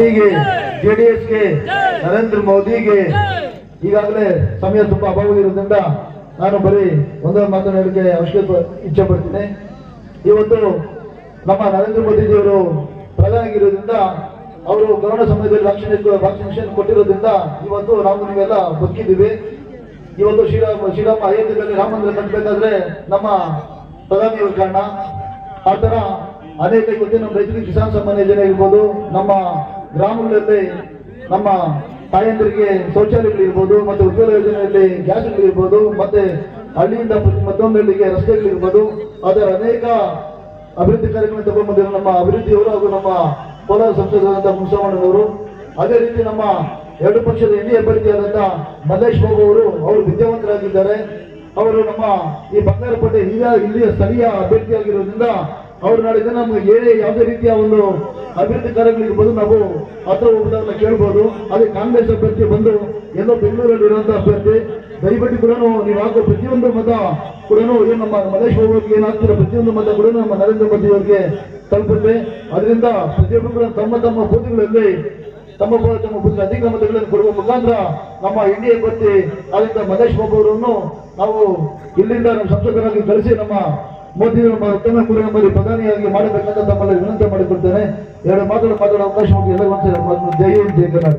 ಗೆ ಜೆಡಿಎಸ್ಗೆ ನರೇಂದ್ರ ಮೋದಿಗೆ ಈಗಾಗಲೇ ಸಮಯ ತುಂಬಾ ಅಭಾವ ಇರೋದ್ರಿಂದ ನಾನು ಬರೀ ಒಂದೊಂದು ಮಾತನಾಡಲಿಕ್ಕೆ ಅವಶ್ಯಕ ಇಚ್ಛೆ ಪಡ್ತೀನಿ. ಇವತ್ತು ನಮ್ಮ ನರೇಂದ್ರ ಮೋದಿಜಿಯವರು ಪ್ರಧಾನಿ ಆಗಿರೋದ್ರಿಂದ ಅವರು ಕೊರೋನಾ ಸಮಯದಲ್ಲಿ ವ್ಯಾಕ್ಸಿನೇಷನ್ ವ್ಯಾಕ್ಸಿನೇಷನ್ ಕೊಟ್ಟಿರೋದ್ರಿಂದ ಇವತ್ತು ನಾವು ನಿಮಗೆಲ್ಲ ಬದುಕಿದ್ದೀವಿ. ಇವತ್ತು ಶ್ರೀರಾಮ ಶ್ರೀರಾಮ ಅಯೋಧ್ಯೆಯಲ್ಲಿ ರಾಮ ಮಂದಿರ ಕಟ್ಟಬೇಕಾದ್ರೆ ನಮ್ಮ ಪ್ರಧಾನಿಯವ್ರ ಕಾರಣ. ಆ ಥರ ಅನೇಕ ಇವತ್ತು ನಮ್ಮ ರೈತರಿಗೆ ಕಿಸಾನ್ ಸಮ್ಮಾನ್ ಯೋಜನೆ ಇರ್ಬೋದು, ನಮ್ಮ ಗ್ರಾಮಗಳಲ್ಲಿ ನಮ್ಮ ತಾಯಂದಿರಿಗೆ ಶೌಚಾಲಯಗಳಿರ್ಬೋದು ಮತ್ತೆ ಉಜ್ವಲ ಯೋಜನೆಯಲ್ಲಿ ಗ್ಯಾಸ್ಗಳಿರ್ಬೋದು, ಮತ್ತೆ ಹಳ್ಳಿಯಿಂದ ಮತ್ತೊಂದು ಹಳ್ಳಿಗೆ ರಸ್ತೆಗಳಿರ್ಬೋದು. ಅದರ ಅನೇಕ ಅಭಿವೃದ್ಧಿ ಕಾರ್ಯಕ್ರಮ ತಗೊಂಡ್ಬಂದಿರೋ ನಮ್ಮ ಅಭಿವೃದ್ಧಿಯವರು ಹಾಗೂ ನಮ್ಮ ಕೋಲಾರ ಸಂಸದರಾದಂತಹ ಮುನ್ಸವಣ್ಣನವರು ಅದೇ ರೀತಿ ನಮ್ಮ ಎರಡು ಪಕ್ಷದ ಹಿರಿಯ ಅಭ್ಯರ್ಥಿಯಾದಂತ ಅಭ್ಯರ್ಥಿಯಾದಂತಹ ಮಲ್ಲೇಶ್ ಬಾಬು ಅವರು ಅವರು ವಿದ್ಯಾವಂತರಾಗಿದ್ದಾರೆ. ಅವರು ನಮ್ಮ ಈ ಬಂಗಾರಪೇಟೆ ಇಲ್ಲಿಯ ಇಲ್ಲಿಯ ಸ್ಥಳೀಯ ಅಭ್ಯರ್ಥಿಯಾಗಿರೋದ್ರಿಂದ ಅವರು ನಾಳೆ ನಮಗೆ ಏನೇ ಯಾವುದೇ ರೀತಿಯ ಒಂದು ಅಭಿವೃದ್ಧಿ ಕಾರ್ಯಗಳಿರ್ಬೋದು ನಾವು ಹತ್ರ ಹೋಗುದನ್ನ ಕೇಳ್ಬೋದು. ಅದೇ ಕಾಂಗ್ರೆಸ್ ಅಭ್ಯರ್ಥಿ ಬಂದು ಎಲ್ಲೋ ಬೆಂಗಳೂರಲ್ಲಿ ಇರುವಂತಹ ಅಭ್ಯರ್ಥಿ, ದಯವಿಟ್ಟು ಕೂಡ ನೀವು ಹಾಕೋ ಪ್ರತಿಯೊಂದು ಮತ ಕೂಡ ಏನು ನಮ್ಮ ಮಲೇಶ್ ಅವ್ರಿಗೆ ಏನಾಗ್ತಿರೋ ಪ್ರತಿಯೊಂದು ಮತ ಕೂಡ ನಮ್ಮ ನರೇಂದ್ರ ಮೋದಿ ಅವರಿಗೆ ತಲುಪುತ್ತೆ. ಅದರಿಂದ ಪ್ರತಿಯೊಬ್ಬರು ಕೂಡ ತಮ್ಮ ತಮ್ಮ ಬೂತ್ಗಳಲ್ಲಿ, ತಮ್ಮ ತಮ್ಮ ಬುದ್ಧಿ ಅಧಿಕ ಮತಗಳನ್ನು ಕೊಡುವ ಮುಖಾಂತರ ನಮ್ಮ ಎನ್ಡಿಎ ಅಭ್ಯರ್ಥಿ ಆದಂತಹ ಮಲೇಶ್ ಬಾಬು ಅವರನ್ನು ನಾವು ಇಲ್ಲಿಂದ ನಮ್ಮ ಸಂಸದರಾಗಿ ಕಳಿಸಿ ನಮ್ಮ ಮೋದಿ ನಮ್ಮ ಉತ್ತಮ ನಮ್ಮಲ್ಲಿ ಪ್ರಧಾನಿಯಾಗಿ ಮಾಡಬೇಕಂತ ತಮ್ಮಲ್ಲಿ ವಿನಂತಿ ಮಾಡಿಕೊಡ್ತೇನೆ. ಎರಡು ಮಾತುಗಳು ಮಾತಾಡೋ ಅವಕಾಶ ಎಲ್ಲರಿಗೂ ಜೈ ಹಿಂದ್, ಜೈ ಕರ್ನಾಟಕ.